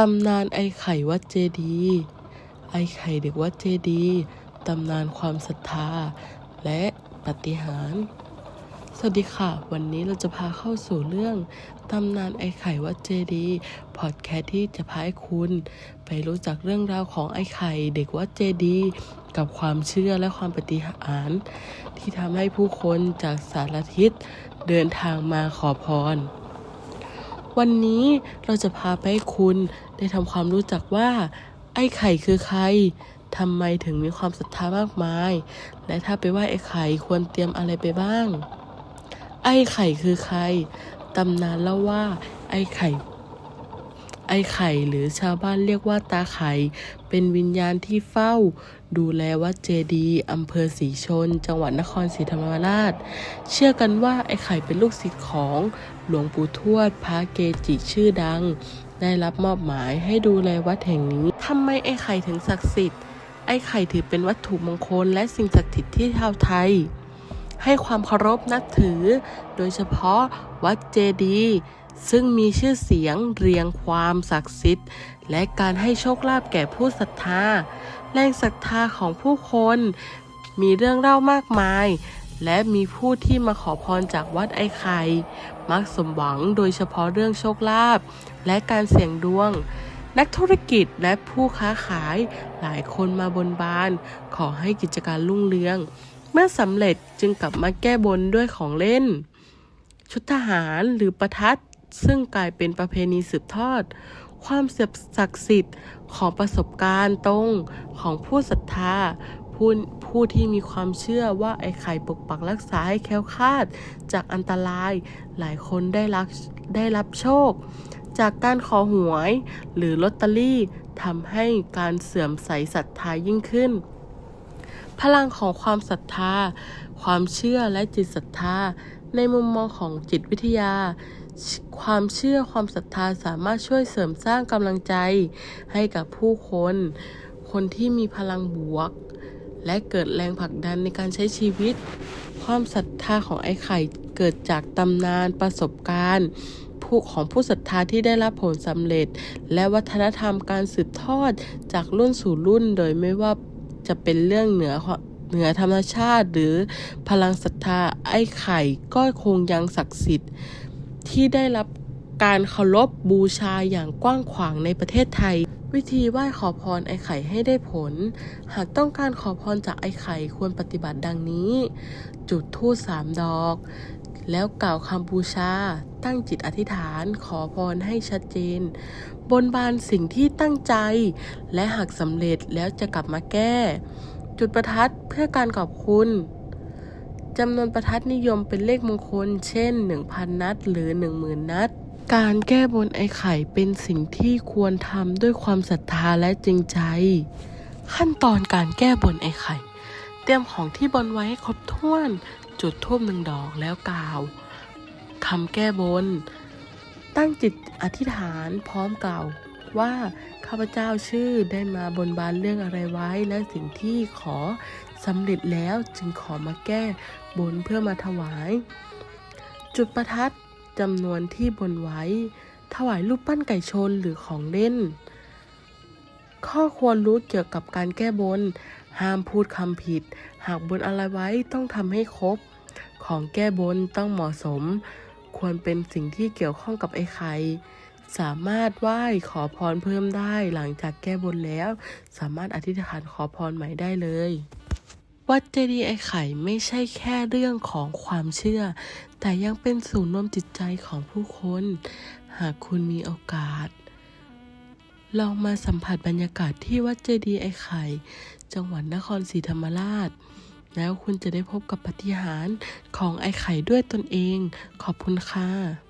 ตำนานไอ้ไข่วัดเจดี ไอ้ไข่เด็กวัดเจดี ตำนานความศรัทธา และปฏิหาร สวัสดีค่ะ วันนี้เราจะพาเข้าสู่เรื่อง ตำนานไอ้ไข่วัดเจดีพอดแคสต์ที่จะพาให้คุณ ไปรู้จักเรื่องราวของไอ้ไข่เด็กวัดเจดีกับความเชื่อและความปฏิหาร ที่ทำให้ผู้คนจากสารทิศเดินทางมาขอพรวันนี้เราจะพาไปให้คุณ ได้ทำความรู้จักว่า ไอ้ไข่คือใครทำไมถึงมีความศรัทธามากมาย และถ้าไปไหว้ไอ้ไข่ควรเตรียมอะไรไปบ้าง ไอ้ไข่คือใคร ตำนานเล่าว่า ไอ้ไข่ ไอ้ไข่หรือชาวบ้านเรียกว่าตาไข่ เป็นวิญญาณที่เฝ้า ดูแลวัดเจดีย์อำเภอศรีชน จังหวัดนครศรีธรรมราช เชื่อกันว่าไอ้ไข่เป็นลูกศิษย์ของหลวงปู่ทวดพระเกจิชื่อดัง ได้รับมอบหมายให้ดูแลวัดแห่งนี้ทำไมไอ้ไข่ถึงศักดิ์สิทธิ์ ไอ้ไข่ถือเป็นวัตถุมงคลและสิ่งศักดิ์สิทธิ์ที่ชาวไทย ให้ความเคารพนับถือ โดยเฉพาะวัดเจดีย์ ซึ่งมีชื่อเสียงเรียงความศักดิ์สิทธิ์ และการให้โชคลาภแก่ผู้ศรัทธา แรงศรัทธาของผู้คน มีเรื่องเล่ามากมาย และมีผู้ที่มาขอพรจากวัดไอ้ไข่ มักสมหวังโดยเฉพาะเรื่องโชคลาภและการเสี่ยงดวง นักธุรกิจและผู้ค้าขายหลายคนมาบนบาน ขอให้กิจการรุ่งเรือง เมื่อสำเร็จจึงกลับมาแก้บนด้วยของเล่น ชุดทหารหรือประทัด ซึ่งกลายเป็นประเพณีสืบทอด ความศักดิ์สิทธิ์ของประสบการณ์ตรงของผู้ศรัทธาผู้ผู้ที่มีความเชื่อว่าไอ้ไข่ปกปักรักษาให้แคล้วคลาด จากอันตรายหลายคนได้รับได้รับโชค จากการขอหวยหรือลอตเตอรี่ทำให้การเสื่อมใสศรัทธายิ่งขึ้น พลังของความศรัทธา ความเชื่อและจิตศรัทธา ในมุมมองของจิตวิทยา ความเชื่อความศรัทธาสามารถช่วยเสริมสร้างกำลังใจให้กับผู้คน คนที่มีพลังบวก และเกิดแรงผลักดันในการใช้ชีวิต ความศรัทธาของไอ้ไข่เกิดจากตำนานประสบการณ์ผู้ของผู้ศรัทธาที่ได้รับผลสำเร็จ และวัฒนธรรมการสืบทอดจากรุ่นสู่รุ่น โดยไม่ว่าจะเป็นเรื่องเหนือเหนือธรรมชาติ หรือพลังศรัทธาไอ้ไข่ก็คงยังศักดิ์สิทธิ์ ที่ได้รับการเคารพบูชาอย่างกว้างขวางในประเทศไทย วิธีไหว้ขอพรไอ้ไข่ให้ได้ผล หากต้องการขอพรจากไอ้ไข่ควรปฏิบัติดังนี้ จุดธูปสามดอก แล้วกล่าวคำบูชา ตั้งจิตอธิษฐานขอพรให้ชัดเจน บนบานสิ่งที่ตั้งใจ และหากสำเร็จแล้วจะกลับมาแก้ จุดประทัดเพื่อการขอบคุณ จำนวนประทัดนิยมเป็นเลขมงคล เช่น 1,000 นัด หรือ 10,000 นัด การแก้บนไอ้ไข่เป็นสิ่งที่ควรทำด้วยความศรัทธาและจริงใจ ขั้นตอนการแก้บนไอ้ไข่ เตรียมของที่บนไว้ให้ครบถ้วน จุดทูบหนึ่งดอกแล้วกล่าวคำแก้บน ตั้งจิตอธิษฐานพร้อมกล่าวว่าข้าพเจ้าชื่อได้มาบนบานเรื่องอะไรไว้และสิ่งที่ขอ สำเร็จแล้วจึงขอมาแก้บนเพื่อมาถวาย จุดประทัดจำนวนที่บนไว้ ถวายรูปปั้นไก่ชนหรือของเล่น ข้อควรรู้เกี่ยวกับการแก้บน ห้ามพูดคำผิด หากบนอะไรไว้ต้องทำให้ครบ ของแก้บนต้องเหมาะสม ควรเป็นสิ่งที่เกี่ยวข้องกับไอ้ไข่สามารถไหว้ขอพรเพิ่มได้หลังจากแก้บนแล้ว สามารถอธิษฐานขอพรใหม่ได้เลย วัดเจดีย์ไอ้ไข่ไม่ใช่แค่เรื่องของความเชื่อ แต่ยังเป็นศูนย์รวมจิตใจของผู้คน หากคุณมีโอกาส ลองมาสัมผัสบรรยากาศที่วัดเจดีย์ไอ้ไข่ จังหวัดนครศรีธรรมราช แล้วคุณจะได้พบกับปฏิหารของไอ้ไข่ด้วยตนเอง ขอบคุณค่ะ